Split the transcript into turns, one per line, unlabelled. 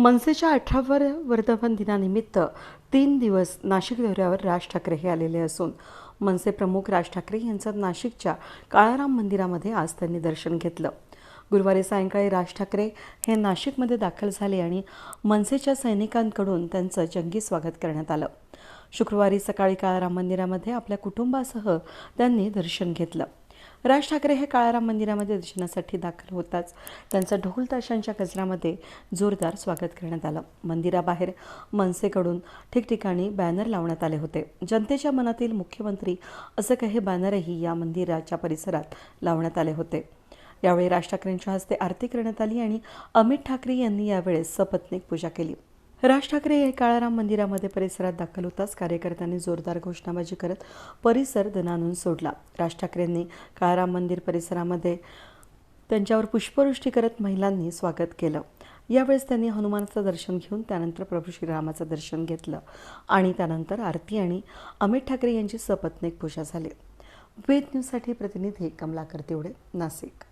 मनसेच्या अठराव्या वर्धापन दिनानिमित्त तीन दिवस नाशिक दौऱ्यावर राज ठाकरे हे आलेले असून मनसे प्रमुख राज ठाकरे यांचं नाशिकच्या काळाराम मंदिरामध्ये आज त्यांनी दर्शन घेतलं. गुरुवारी सायंकाळी राज ठाकरे हे नाशिकमध्ये दाखल झाले आणि मनसेच्या सैनिकांकडून त्यांचं जंगी स्वागत करण्यात आलं. शुक्रवारी सकाळी काळाराम मंदिरामध्ये आपल्या कुटुंबासह त्यांनी दर्शन घेतलं. राज ठाकरे हे काळाराम मंदिरामध्ये दर्शनासाठी दाखल होताच. त्यांचं ढोल ताशांच्या गजरामध्ये जोरदार स्वागत करण्यात आलं. मंदिराबाहेर मनसेकडून ठिकठिकाणी बॅनर लावण्यात आले होते. जनतेच्या मनातील मुख्यमंत्री असं काही बॅनरही या मंदिराच्या परिसरात लावण्यात आले होते. यावेळी राज ठाकरेंच्या हस्ते आरती करण्यात आली आणि अमित ठाकरे यांनी यावेळेस सपत्नीक पूजा केली. राज ठाकरे हे काळाराम मंदिरामध्ये परिसरात दाखल होताच कार्यकर्त्यांनी जोरदार घोषणाबाजी करत परिसर दणानून सोडला. राज ठाकरेंनी काळाराम मंदिर परिसरामध्ये त्यांच्यावर पुष्पवृष्टी करत महिलांनी स्वागत केलं. यावेळेस त्यांनी हनुमानाचं दर्शन घेऊन त्यानंतर प्रभू श्रीरामाचं दर्शन घेतलं आणि त्यानंतर आरती आणि अमित ठाकरे यांची सपत्नीक पूजा झाली. वेद न्यूजसाठी प्रतिनिधी कमलाकर तेवढे नाशिक.